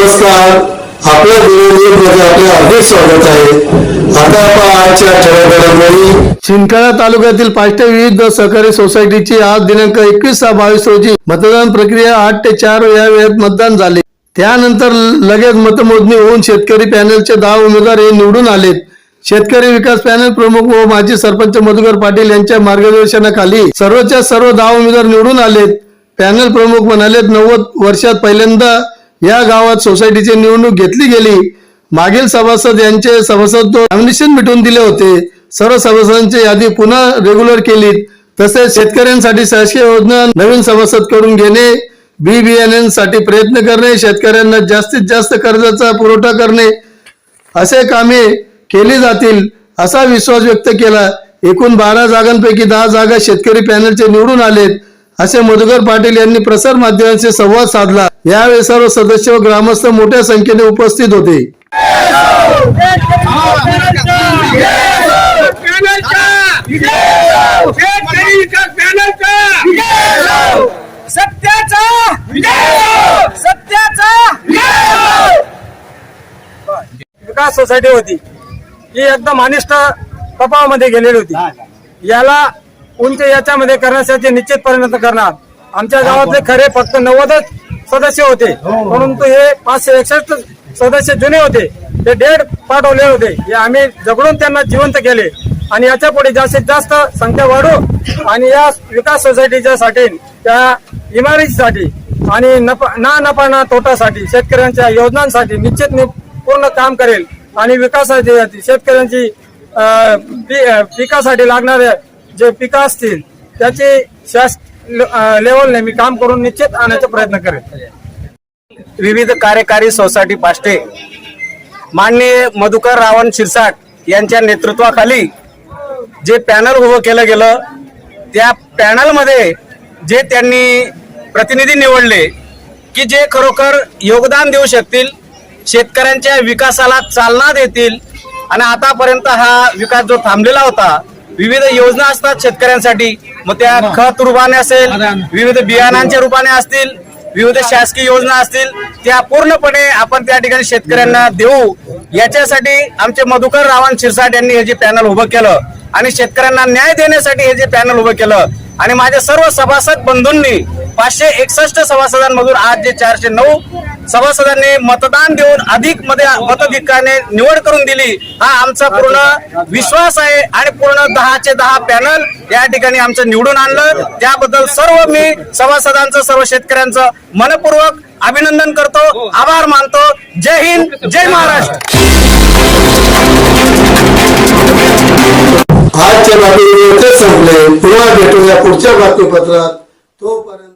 नमस्कार आपल्या मध्ये आपले हार्दिक स्वागत आहे. शिंदखेडा तालुक्यातील पाचटे विविध सहकारी सोसायटीची आज दिनांक एकवीस सहा बावीस रोजी मतदान प्रक्रिया आठ ते चार या वेळेत मतदान झाले. त्यानंतर लगेच मतमोजणी होऊन शेतकरी पॅनलचे दहा उमेदवार हे निवडून आलेत. शेतकरी विकास पॅनल प्रमुख व माजी सरपंच मधुकर पाटील यांच्या मार्गदर्शनाखाली सर्वच्या सर्व दहा उमेदवार निवडून आलेत. पॅनल प्रमुख म्हणाले नव्वद वर्षात पहिल्यांदा या गावात सोसायटीची निवडणूक घेतली गेली. मागील सभासद यांचे सभासद नॉमिनेशन मिटवून दिले होते. सर्व सभासदांची यादी पुन्हा रेग्युलर केली तसेच शेतकऱ्यांसाठी शासकीय योजना नवीन सभासद करून घेणे बी बियाण्या साठी प्रयत्न करणे शेतकऱ्यांना जास्तीत जास्त कर्जाचा पुरवठा करणे असे कामे केली जातील असा विश्वास व्यक्त केला. एकूण बारा जागांपैकी दहा जागा शेतकरी पॅनलचे निवडून आलेत असे मधुकर पाटील यांनी प्रसार माध्यमांशी संवाद साधला. यावेळी सर्व सदस्य व ग्रामस्थ मोठ्या संख्येने उपस्थित होते. विकास सोसायटी होती. ही एकदम अनिष्ट तपावामध्ये गेलेली होती. याला उंच याच्यामध्ये करण्यासाठी निश्चित परिणत करणार. आमच्या गावातले खरे फक्त नव्वदच सदस्य होते. परंतु हे पाचशे एकसष्ट सदस्य जुने होते. ते डेड पाठवले होते. हे आम्ही झगडून त्यांना जिवंत केले. आणि याच्यापुढे जास्तीत जास्त संख्या वाढू आणि या विकास सोसायटीच्या साठी त्या इमारतीसाठी आणि नफा ना नफा ना तोटासाठी शेतकऱ्यांच्या योजनांसाठी निश्चित पूर्ण काम करेल. आणि विकासाची शेतकऱ्यांची पी- पिकासाठी लागणारे जे पिकं असतील त्याचे शास लेवलने मी काम करून निश्चित आणण्याचा प्रयत्न करेन. विविध कार्यकारी सोसायटी पाष्टे माननीय मधुकर रावण शिरसाट यांच्या नेतृत्वाखाली जे पॅनल उभं केलं गेलं त्या पॅनलमध्ये जे त्यांनी प्रतिनिधी निवडले की जे खरोखर योगदान देऊ शकतील शेतकऱ्यांच्या विकासाला चालना देतील आणि आतापर्यंत हा विकास जो थांबलेला होता विविध योजना असतात शेतकऱ्यांसाठी. मग त्या खत रूपाने असेल विविध बियाणांच्या रूपाने असतील विविध शासकीय योजना असतील त्या पूर्णपणे आपण त्या ठिकाणी शेतकऱ्यांना देऊ. याच्यासाठी आमचे मधुकर रावण शिरसाट यांनी हे जे पॅनल उभं केलं आणि शेतकऱ्यांना न्याय देण्यासाठी हे जे पॅनल उभं केलं आणि माझ्या सर्व सभासद बंधूंनी पाचशे एकसष्ट सभासदांमधून आज जे चारशे नऊ सभासदांनी मतदान देऊन अधिकमध्ये मताधिकाने निवड करून दिली. हा आमचा पूर्ण विश्वास आहे आणि पूर्ण दहाचे दहा पॅनल या ठिकाणी आमचं निवडून आणलं. त्याबद्दल सर्व मी सभासदांचं सर्व शेतकऱ्यांचं मनपूर्वक अभिनंदन करतो. आभार मानतो. जय हिंद जय महाराष्ट्र. आजच्या बातमी संपले. पुन्हा भेटूया पुढच्या बातमीपत्रात. तोपर्यंत